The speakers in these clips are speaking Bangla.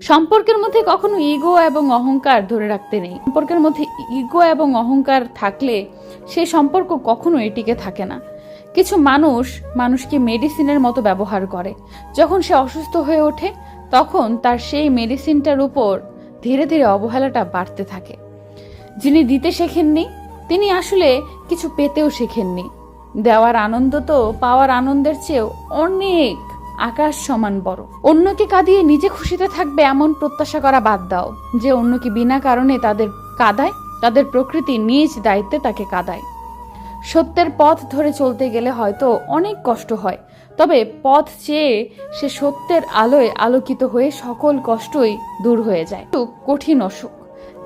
সম্পর্কের মধ্যে কখনো ইগো এবং অহংকার ধরে রাখতে নেই। সম্পর্কের মধ্যে ইগো এবং অহংকার থাকলে সে সম্পর্ক কখনো এটিকে থাকে না। কিছু মানুষ মানুষকে মেডিসিনের মতো ব্যবহার করে। যখন সে অসুস্থ হয়ে ওঠে, তখন তার সেই মেডিসিনটার উপর ধীরে ধীরে অবহেলাটা বাড়তে থাকে। যিনি দিতে শেখেননি, তিনি আসলে কিছু পেতেও শেখেননি। দেওয়ার আনন্দ তো পাওয়ার আনন্দের চেয়েও অনেক আকাশ সমান বড়। অন্যকে কাঁদিয়ে নিজে খুশিতে থাকবে এমন প্রত্যাশা করা বাদ দাও। যে অন্যকে বিনা কারণে তাদের কাদায়, তাদের প্রকৃতি নিজ দায়িত্বে তাকে কাদায়। সত্যের পথ ধরে চলতে গেলে হয়তো অনেক কষ্ট হয়, তবে পথ চেয়ে সে সত্যের আলোয় আলোকিত হয়ে সকল কষ্টই দূর হয়ে যায়। কঠিন অসুখ,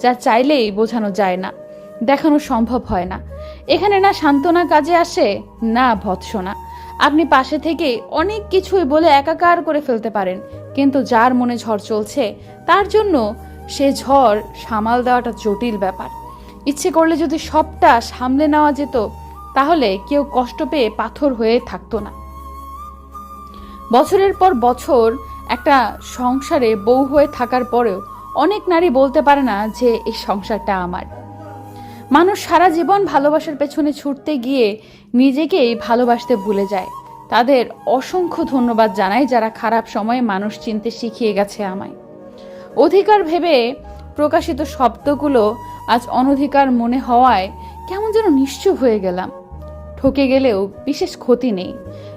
যা চাইলেই বোঝানো যায় না, দেখানো সম্ভব হয় না। এখানে না সান্ত্বনা কাজে আসে, না ভৎসনা। আপনি পাশে থেকে অনেক কিছুই বলে একাকার করে ফেলতে পারেন, কিন্তু যার মনে ঝড় চলছে, তার জন্য সে ঝড় সামাল দেওয়াটা জটিল ব্যাপার। ইচ্ছে করলে যদি সবটা সামলে নেওয়া যেত, তাহলে কেউ কষ্ট পেয়ে পাথর হয়ে থাকতো না। বছরের পর বছর একটা সংসারে বউ হয়ে থাকার পরেও অনেক নারী বলতে পারে না যে, এই সংসারটা আমার। মানুষ সারা জীবন ভালোবাসার পেছনে ছুটতে গিয়ে নিজেকেই ভালোবাসতে ভুলে যায়। তাদের অসংখ্য ধন্যবাদ জানাই যারা খারাপ সময়ে মানুষ চিনতে শিখিয়ে গেছে আমায়। অধিকার ভেবে প্রকাশিত শব্দগুলো আজ অনধিকার মনে হওয়ায় কেমন যেন নিশ্চুপ হয়ে গেলাম। ঠকে গেলেও বিশেষ ক্ষতি নেই।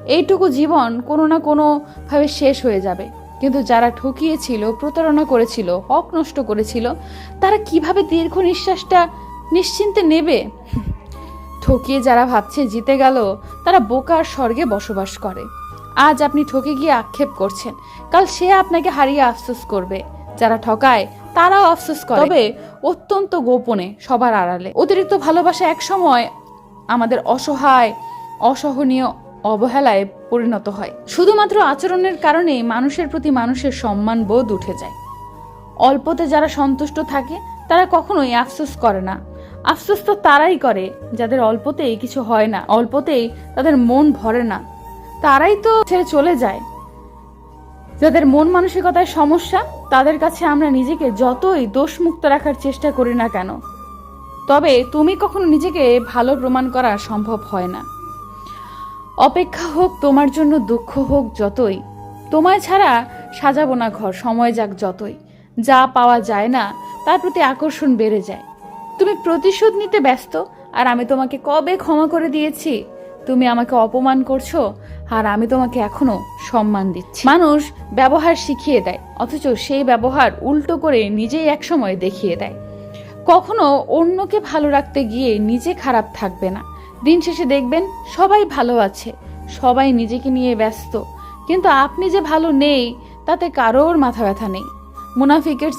এইটুকু জীবন কোনো না কোনোভাবে শেষ হয়ে যাবে। কিন্তু যারা ঠকিয়েছিল, প্রতারণা করেছিল হক নষ্ট করেছিল, তারা কীভাবে দীর্ঘ নিঃশ্বাসটা নিশ্চিন্তে নেবে। ঠকিয়ে যারা ভাবছে জিতে গেল, তারা বোকার স্বর্গে বসবাস করে। আজ আপনি ঠকে গিয়ে আক্ষেপ করছেন। কাল সে আপনাকে হারিয়ে আফসোস করবে। যারা ঠকায়, তারাও আফসোস করে। তবে অত্যন্ত গোপনে সবার আড়ালে। অতিরিক্ত ভালোবাসা এক সময় আমাদের অসহায়, অসহনীয় অবহেলায় পরিণত হয়। শুধুমাত্র আচরণের কারণে মানুষের প্রতি মানুষের সম্মান বোধ উঠে যায়। অল্পতে যারা সন্তুষ্ট থাকে, তারা কখনোই আফসোস করে না। আফসোস তো তারাই করে, যাদের অল্পতেই কিছু হয় না, অল্পতেই তাদের মন ভরে না। তারাই তো ছেড়ে চলে যায়। যাদের মন মানসিকতায় সমস্যা, তাদের কাছে আমরা নিজেকে যতই দোষমুক্ত রাখার চেষ্টা করি না কেন। তবে তুমি কখনো নিজেকে ভালো প্রমাণ করা সম্ভব হয় না। অপেক্ষা হোক, তোমার জন্য দুঃখ হোক যতই। তোমায় ছাড়া সাজাবো না ঘর, সময় যাক যতই। যা পাওয়া যায় না, তার প্রতি আকর্ষণ বেড়ে যায়। তুমি প্রতিশোধ নিতে ব্যস্ত, আর আমি তোমাকে কবে ক্ষমা করে দিয়েছি? তুমি আমাকে অপমান করছ, আর আমি তোমাকে এখনও সম্মান দিচ্ছি। মানুষ ব্যবহার শিখিয়ে দেয়, অথচ সেই ব্যবহার উল্টো করে নিজেই একসময় দেখিয়ে দেয়। কখনো অন্যকে ভালো রাখতে গিয়ে নিজে খারাপ থাকবে না। দিন শেষে দেখবেন সবাই ভালো আছে, সবাই নিজেকে নিয়ে ব্যস্ত। কিন্তু আপনি যে ভালো নেই, তাতে কারোর মাথা ব্যথা নেই। মুনাফিকের